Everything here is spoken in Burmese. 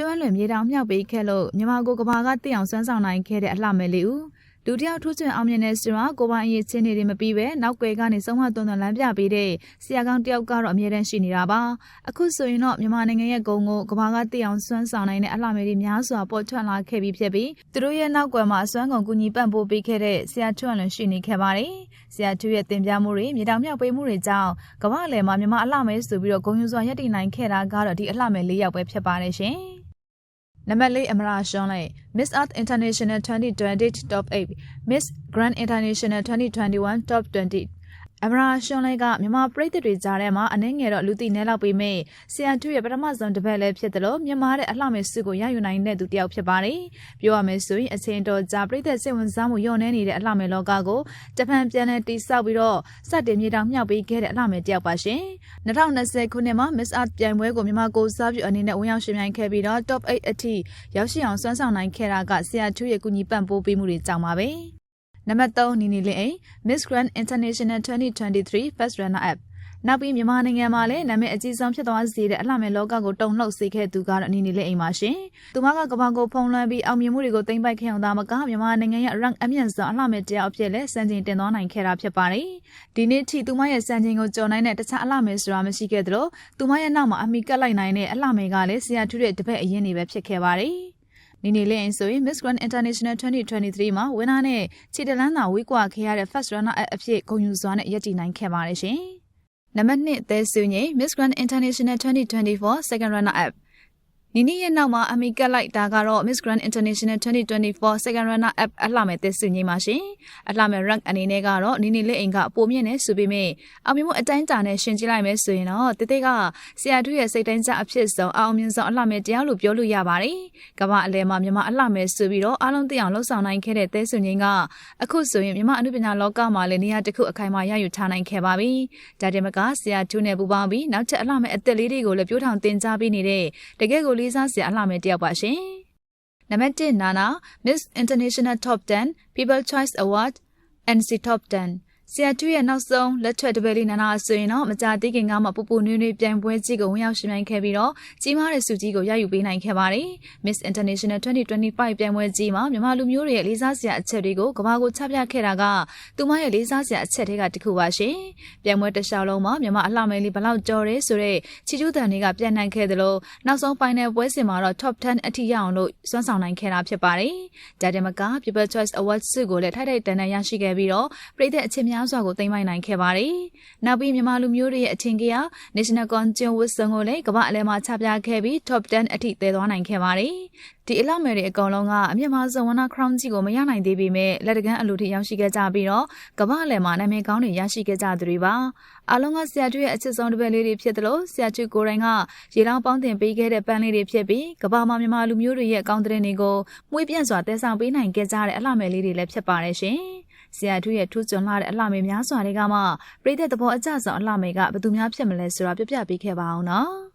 ချွန်းလွင်မြေတောင်မြောက်ပေးခဲ့လို့မြန်မာကိုကဘာကတည်အောင်စွမ်းဆောင်နိုင်ခဲ့တဲ့အလှမယ်လေးဦးဒုတိယထူးချွန်အောင်မြင်တဲ့စရာကိုပိုင်အရေးချင်းနေတွေမပြီးပဲနောက်ွယ်ကနေဆုံးမသွန်သွန်လမ်းပြပေးတဲ့ဆရာကောင်းတယောက်ကတော့အမြဲတမ်းရှိနေတာပါအခုဆိုရင်တော့မြန်မာနိုင်ငံရဲ့ဂုံကိုကဘာကတည်အောင်စွမ်းဆောင်နိုင်တဲ့အလှမယ်တွေများစွာပေါ်ထွက်လာခဲ့ပြီးဖြစ်ပြီးသူတို့ရဲ့နောက်ွယ်မှာအစွမ်းကုန်ကူညီပံ့ပိုးပေးခဲ့တဲ့ဆရာချွန်းလွင်ရှိနေခဲ့ပါတယ်ဆရာချွရဲ့တင်ပြမှုတွေမြေတောင်မြောက်ပေးမှုတွေကြောင့်ကဘာလယ်မှာမြန်မာအလှမယ်ဆိုပြီးတော့ဂုံယူစွာရပ်တည်နိုင်ခဲ့တာကတော့ဒီအလှမယ်၄ယောက်ပဲဖြစ်ပါတယ်ရှင် နံပါတ်၄အမရာရှွန်လိုက် Miss Earth International 2020 Top 8 Miss Grand International 2021 Top 20 အမရာရှွန်လိုက်ကမြန်မာပြည်သက်တွေကြားထဲမှာအနှဲငယ်တော့လူသိနေလောက်ပေမဲ့ဆီယန်တူရဲ့ပထမဆုံးတစ်ပတ်လည်းဖြစ်တယ်လို့မြန်မာတဲ့အလှမဲ့စုကိုရယူနိုင်တဲ့သူတစ်ယောက်ဖြစ်ပါတယ်။ပြောရမယ်ဆိုရင်အချိန်တော်ကြာပြည်သက်စိတ်ဝင်စားမှုညှော့နှဲနေတဲ့အလှမဲ့လောကကိုတပန်ပြန်လဲတိဆောက်ပြီးတော့စတင်မြေတောင်မြောက်ပေးခဲ့တဲ့အလှမဲ့တစ်ယောက်ပါရှင်။2020ခုနှစ်မှာ Miss Earth ပြိုင်ပွဲကိုမြန်မာကိုစားပြုအနေနဲ့ဝင်ရောက်ရှင်ပြိုင်ခဲ့ပြီးတော့ Top 8အထိရောက်ရှိအောင်စွမ်းဆောင်နိုင်ခဲ့တာကဆီယန်တူရဲ့ကူညီပံ့ပိုးပေးမှုတွေကြောင့်ပါပဲ။ နံပါတ်3နီနီလင်းအိမ် Miss Grand International 2023 First Runner Up နောက်ပြီးမြန်မာနိုင်ငံမှာလည်းနာမည်အကြီးဆုံးဖြစ်သွားစေတဲ့အလှမဲ့လောကကိုတုံ့လှုပ်စေခဲ့သူကတော့နီနီလေးအိမ်ပါရှင်။သူမကကဘာကိုဖုံးလွှမ်းပြီးအောင်မြင်မှုတွေကိုသိမ့်ပိုက်ခဲ့အောင်သာမကမြန်မာနိုင်ငံရဲ့ rank အမြင့်ဆုံးအလှမဲ့တရားအဖြစ်လဲစံချိန်တင်သွားနိုင်ခဲ့တာဖြစ်ပါတယ်။ဒီနေ့ထိသူမရဲ့စံချိန်ကိုကျော်နိုင်တဲ့တခြားအလှမဲ့ဆိုတာမရှိခဲ့သလိုသူမရဲ့နောက်မှာအမိကပ်လိုက်နိုင်တဲ့အလှမဲ့ကလည်းဆရာထူးတဲ့တပည့်အရင်နေပဲဖြစ်ခဲ့ပါတယ်။ နီနီလင်းဆိုရင် Miss Grand International 2023မှာဝင်းနာနဲ့ခြေတလန်းသာဝေးကွာခဲ့ရတဲ့ First Runner အဖြစ်ဂုဏ်ယူစွာနဲ့ရည်တည်နိုင်ခဲ့ပါတယ်ရှင်။နံပါတ်1သဲစုငိ Miss Grand International 2024 Second Runner Up နီနီရဲ့နောက်မှာအမိကက်လိုက်တာကတော့ Miss Grand International 2024 Second Runner Up အလှမဲ့သစ်စုငိမှာရှင်အလှမဲ့ rank အနေနဲ့ကတော့နီနီလေးအိမ်ကအပိုမြင့်နေဆိုပေမဲ့အောင်မြင်မှုအတိုင်းတာနဲ့ရှင်ကြည့်လိုက်မယ်ဆိုရင်တော့တိတိကဆရာထုရဲ့စိတ်တိုင်းကြအဖြစ်ဆုံးအောင်မြင်ဆုံးအလှမဲ့တရားလို့ပြောလို့ရပါတယ်ကမ္ဘာအလဲမှာမြန်မာအလှမဲ့ဆိုပြီးတော့အားလုံးသိအောင်လှုပ်ဆောင်နိုင်ခဲ့တဲ့သဲစုငိကအခုဆိုရင်မြန်မာအနုပညာလောကမှာလည်းနေရာတစ်ခုအခိုင်အမာရယူထားနိုင်ခဲ့ပါပြီဒါတင်မကဆရာထုနဲ့ပူပေါင်းပြီးနောက်ထပ်အလှမဲ့အသက်လေးတွေကိုလည်းပြိုးထောင်တင် जा ပေးနေတဲ့တကယ်ကိုလေးစားစရာအလှမဲ့တယောက်ပါရှင်။နံပါတ်1နာနာ Miss International Top 10 People Choice Award NC Top 10 ဆရာတူရဲ့နောက်ဆုံးလက်ထွက်တပည့်လေးနာနာဆိုရင်တော့မကြသေးခင်ကမှပူပူနွေးနွေးပြိုင်ပွဲကြီးကိုဝင်ရောက်ရှင်ပြိုင်ခဲ့ပြီးတော့ကြီးမားတဲ့ဆုကြီးကိုရယူပေးနိုင်ခဲ့ပါတယ်။ Miss International 2025ပြိုင်ပွဲကြီးမှာမြန်မာလူမျိုးတွေရဲ့လေးစားစရာအချက်တွေကိုကမ္ဘာကိုချပြခဲ့တာကသူမရဲ့လေးစားစရာအချက်တွေကတခုပါရှင်။ပြိုင်ပွဲတစ်လျှောက်လုံးမှာမြန်မာအလှမဲလေးဘလောက်ကြော်ရဲဆိုတဲ့ချီကျူးတန်တွေကပြန့်နှံ့ခဲ့သလိုနောက်ဆုံး final ပွဲစဉ်မှာတော့ top 10အထိရအောင်လို့စွမ်းဆောင်နိုင်ခဲ့တာဖြစ်ပါတယ်။ဒါတင်မက People Choice Award ဆုကိုလည်းထိုက်ထိုက်တန်တန်ရရှိခဲ့ပြီးတော့ပြည်သက်အချင်းများစွာကိုသိမ်းပိုက်နိုင်ခဲ့ပါတယ်။နောက်ပြီးမြန်မာလူမျိုးတွေရဲ့အထင်ကြီး National Conjun Wisdom ကိုလည်းကမ္ဘာအလဲမှာချပြခဲ့ပြီး Top 10အထိသဲသွားနိုင်ခဲ့ပါတယ်။ဒီအလောက်မယ်တွေအကောင်လုံးကအမြင့်မားဆုံးဝနာ crown ကြီးကိုမရနိုင်သေးပေမဲ့လက်တကန်းအလူထိရောက်ရှိခဲ့ကြပြီးတော့ကမ္ဘာအလဲမှာနာမည်ကောင်းတွေရရှိခဲ့ကြသူတွေပါ။အားလုံးကဆရာတူရဲ့အချစ်ဆုံးတစ်ပတ်လေးတွေဖြစ်တယ်လို့ဆရာတူကိုယ်တိုင်ကရေလောင်းပေါင်းတင်ပေးခဲ့တဲ့ပန်းလေးတွေဖြစ်ပြီးကမ္ဘာမှာမြန်မာလူမျိုးတွေရဲ့အကောင်းတဲ့တွေကိုမှုေးပြန့်စွာတည်ဆောင်ပေးနိုင်ခဲ့ကြတဲ့အလှမယ်လေးတွေလည်းဖြစ်ပါတယ်ရှင်။ ဆရာထုရဲ့ထူးချွန်လာတဲ့အလှမေများစွာတွေကမှပြည်သက်သဘောအကျဆုံးအလှမေကဘယ်သူများဖြစ်မလဲဆိုတာပြပြပေးခဲ့ပါအောင်နော်